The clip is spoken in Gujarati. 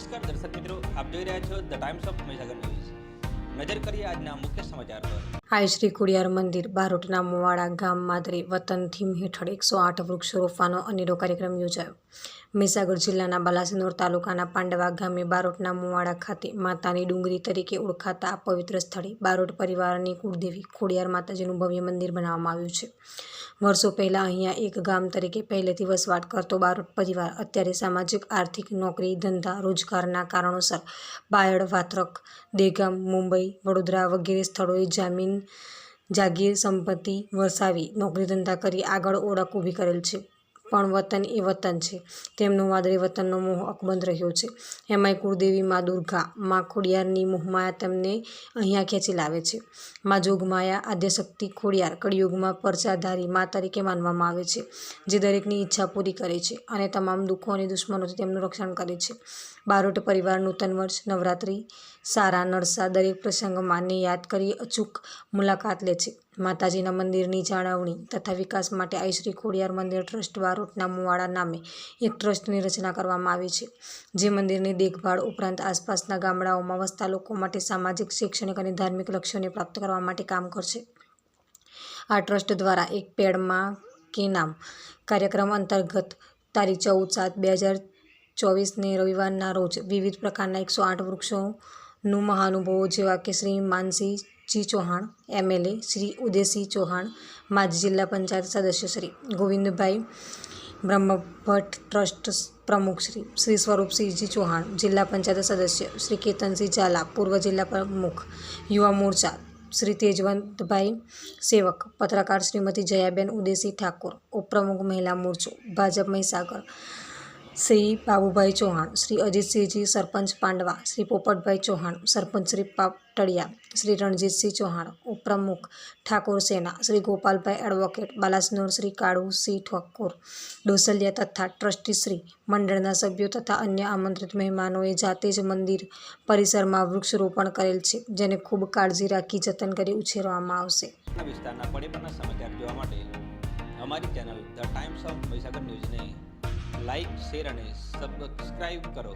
નમસ્કાર દર્શક મિત્રો, આપ જોઈ રહ્યા છો the Times of Mahisagar news નજર કરીએ આજના મુખ્ય સમાચાર પર. આઈ શ્રી ખોડિયાર મંદિર બારોટના મોવાડા ગામ માદરી વતન થીમ હેઠળ એકસો આઠ વૃક્ષો રોપવાનો અનેરો કાર્યક્રમ યોજાયો. મહીસાગર જિલ્લાના બાલાસિનોર તાલુકાના પાંડવા ગામે બારોટના મોવાડા ખાતે માતાની ડુંગરી તરીકે ઓળખાતા આ પવિત્ર સ્થળે બારોટ પરિવારની કુળદેવી ખોડિયાર માતાજીનું ભવ્ય મંદિર બનાવવામાં આવ્યું છે. વર્ષો પહેલાં અહીંયા એક ગામ તરીકે પહેલેથી વસવાટ કરતો બારોટ પરિવાર અત્યારે સામાજિક, આર્થિક, નોકરી, ધંધા, રોજગારના કારણોસર બાયડ વાત્રક દેગામ, મુંબઈ, વડોદરા વગેરે સ્થળોએ જામીન જાગીર સંપત્તિ વરસાવી નોકરી ધંધા કરી આગળ ઓળખ ઊભી કરેલ છે. પણ વતન એ વતન છે. તેમનો વાદળી વતનનો મોહ અકબંધ રહ્યો છે. એમાંય કુળદેવી મા દુર્ગા, મા ખોડિયારની મોહમાયા તેમને અહીંયા ખેંચી લાવે છે. મા જોગમાયા આદ્યશક્તિ ખોડિયાર કળિયુગમાં પરચાધારી મા તરીકે માનવામાં આવે છે, જે દરેકની ઈચ્છા પૂરી કરે છે અને તમામ દુઃખો અને દુશ્મનોથી તેમનું રક્ષણ કરે છે. બારોટ પરિવાર નૂતન વર્ષ, નવરાત્રિ, સારા નરસા દરેક પ્રસંગમાં ને યાદ કરી અચૂક મુલાકાત લે છે. માતાજીના મંદિરની જાળવણી તથા વિકાસ માટે આઈ શ્રી ખોડિયાર મંદિર ટ્રસ્ટ બારોટના મુવાડા નામે એક ટ્રસ્ટની રચના કરવામાં આવી છે, જે મંદિરની દેખભાળ ઉપરાંત આસપાસના ગામડાઓમાં વસતા લોકો માટે સામાજિક, શૈક્ષણિક અને ધાર્મિક લક્ષ્યોને પ્રાપ્ત કરવા માટે કામ કરશે. આ ટ્રસ્ટ દ્વારા એક પેડમાં કે નામ કાર્યક્રમ અંતર્ગત તારીખ ચૌદ સાત બે હજાર ચોવીસને રવિવારના રોજ વિવિધ પ્રકારના એકસો આઠ વૃક્ષોનું મહાનુભવો જેવા કે શ્રી માનસીજી ચૌહાણ એમએલએ શ્રી ઉદયસિંહ ચૌહાણ, માજી જિલ્લા પંચાયત સદસ્ય શ્રી ગોવિંદભાઈ બ્રહ્મભટ્ટ ટ્રસ્ટ પ્રમુખ શ્રી શ્રી સ્વરૂપસિંહજી ચૌહાણ, જિલ્લા પંચાયત સદસ્ય શ્રી કેતનસિંહ ઝાલા, પૂર્વ જિલ્લા પ્રમુખ યુવા મોરચા શ્રી તેજવંતભાઈ સેવક, પત્રકાર શ્રીમતી જયાબેન ઉદેસી ઠાકોર, ઉપપ્રમુખ મહિલા મોરચો, ભાજપ મહીસાગર શ્રી બાબુભાઈ ચૌહાણ, શ્રી અજીતસિંહજી સરપંચ પાંડવા, શ્રી પોપટભાઈ ચૌહાણ, સરપંચ શ્રી પાટડિયા શ્રી રણજીતસિંહ ચૌહાણ, ઉપપ્રમુખ ઠાકોર સેના, શ્રી ગોપાલભાઈ એડવોકેટ, બાલાસનોર શ્રી કાળુસિંહ ઠાકોર, ડોસલિયા તથા ટ્રસ્ટી શ્રી, મંડળના સભ્યો તથા અન્ય આમંત્રિત મહેમાનોએ જાતે જ મંદિર પરિસરમાં વૃક્ષરોપણ કરેલ છે, જેને ખૂબ કાળજી રાખી જતન કરી ઉછેરવામાં આવશે. અમારી channel the Times of Mahisagar ન્યૂઝને લાઇક શેર અને સબસ્ક્રાઇબ કરો.